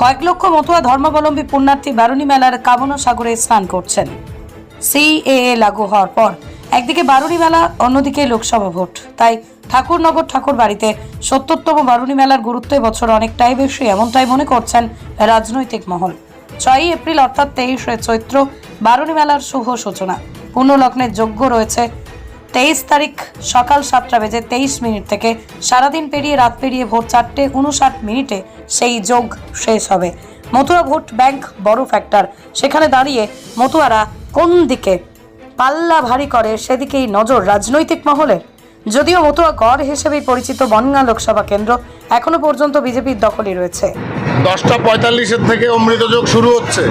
কয়েক লক্ষ মতুয়া ধর্মাবলম্বী পুণ্যার্থী বারুণী মেলার কামনা সাগরে স্নান করছেন। সিএএ লাগু হওয়ার পর একদিকে বারুণী মেলা, অন্যদিকে লোকসভা ভোট। তাই ঠাকুরনগর ঠাকুর বাড়িতে সত্তরতম বারুণী মেলার গুরুত্ব এবছর অনেকটাই বেশি, এমনটাই মনে করছেন রাজনৈতিক মহল। ছয়ই এপ্রিল অর্থাৎ তেইশে চৈত্র বারুণী মেলার শুভ সূচনা। পুণ্যলগ্নের যোগ্য রয়েছে তেইশ তারিখ সকাল সাতটা বেজে তেইশ মিনিট থেকে সারাদিন পেরিয়ে রাত পেরিয়ে ভোর চারটে উনষাট মিনিটে সেই যোগ শেষ হবে। মথুরা ভোট ব্যাংক বড় ফ্যাক্টর সেখানে দাঁড়িয়ে মতুয়ারা কোন দিকে পাল্লা ভারী করে সেদিকেই নজর রাজনৈতিক মহলে? যদিও মতুয়া গড় হিসেবেই পরিচিত বনগাঁ লোকসভা কেন্দ্র, এখনও পর্যন্ত বিজেপির দখলই রয়েছে। দশটা পঁয়তাল্লিশের থেকে অমৃতযোগ শুরু হচ্ছে।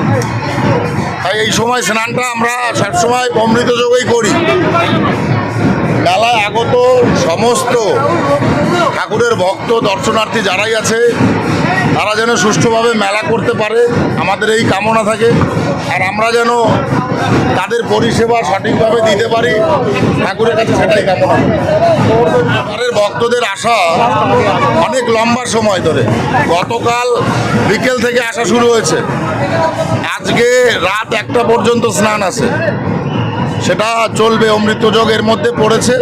তাই এই সময় স্নানটা আমরা সবসময় অমৃতযোগই করি। সমস্ত ঠাকুরের ভক্ত দর্শনার্থী যারাই আছে, তারা যেন সুষ্ঠুভাবে মেলা করতে পারে, আমাদের এই কামনা থাকে। আর আমরা যেন তাদের পরিষেবা সঠিকভাবে দিতে পারি, ঠাকুরের কাছে সেটাই কামনা। এবারের ভক্তদের আসা অনেক লম্বা সময় ধরে। গতকাল বিকেল থেকে আসা শুরু হয়েছে। আজকে রাত একটা পর্যন্ত স্নান আছে। সেটা চলবে অমৃতযোগের মধ্যে পড়েছে।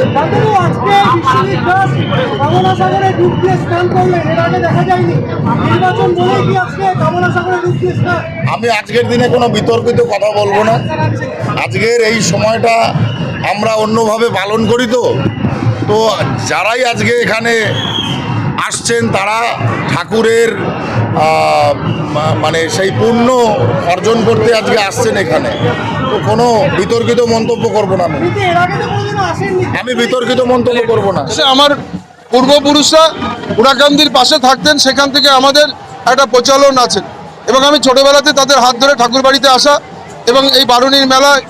আমি আজকের দিনে কোনো বিতর্কিত কথা বলব না। আজকের এই সময়টা আমরা অন্যভাবে পালন করি তো। তো যারাই আজকে এখানে আসছেন তারা ঠাকুরের মানে সেই পুণ্য অর্জন করতে আজকে আসছেন এখানে। তো কোনো বিতর্কিত মন্তব্য করব না আমি। আমি বিতর্কিত মন্তব্য করব না। সে আমার পূর্বপুরুষরা উড়াকান্দির পাশে থাকতেন সেখান থেকে আমাদের একটা প্রচলন আছে। এবং আমি ছোটবেলাতে তাদের হাত ধরে ঠাকুর বাড়িতে আসা এবং এই বারুণীর মেলায়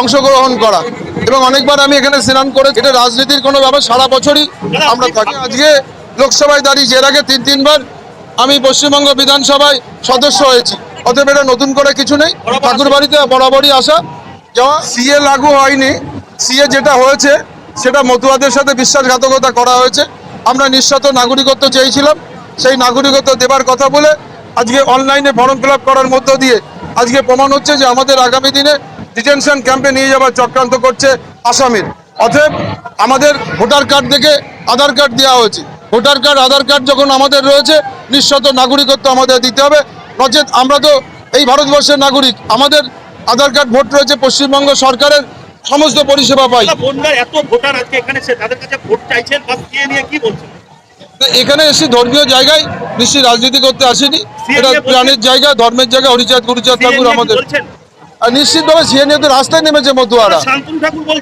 অংশগ্রহণ করা। এবং অনেকবার আমি এখানে স্নান করে এটা রাজনীতির কোনো ব্যাপার সারা বছরই আমরা থাকি। আজকে লোকসভায় দাঁড়িয়ে এর আগে তিন তিনবার আমি পশ্চিমবঙ্গ বিধানসভায় সদস্য হয়েছি। অতএব এটা নতুন করে কিছু নেই। ঠাকুর বাড়িতে বরাবরই আসা। যাওয়া সিএ লাগু হয়নি। সিএ যেটা হয়েছে সেটা মতুয়াদের সাথে বিশ্বাসঘাতকতা করা হয়েছে। আমরা নিঃস্বার্থ নাগরিকত্ব চেয়েছিলাম। সেই নাগরিকত্ব দেবার কথা বলে আজকে অনলাইনে ফর্ম ফিল করার মধ্য দিয়ে আজকে প্রমাণ হচ্ছে যে আমাদের আগামী দিনে ডিটেনশন ক্যাম্পে নিয়ে যাওয়ার চক্রান্ত করছে আসামির। অতএব আমাদের ভোটার কার্ড দেখে আধার কার্ড দেওয়া হয়েছে। ভোটার কার্ড আধার কার্ড যখন আমাদের রয়েছে নিঃস্বার্থ নাগরিকত্ব আমাদের দিতে হবে। নচেত আমরা তো এই ভারতবর্ষের নাগরিক আমাদের আধার কার্ড ভোট রয়েছে পশ্চিমবঙ্গ সরকারের সমস্ত পরিষেবা পাই। এত ভোটার আজকে এখানে এসে তাদের কাছে ভোট চাইছেন নিয়ে কি বলছেন? এখানে এসে ধর্মীয় জায়গায় নিশ্চয়ই রাজনীতি করতে আসেনি। এটা? প্রাণের জায়গা ধর্মের জায়গা হরিচাঁদ গুরুচাঁদ ঠাকুর আমাদের। আর নিশ্চিতভাবে সিএ নিয়ে তো রাস্তায় নেমেছে মতুয়ারা। বলছেন।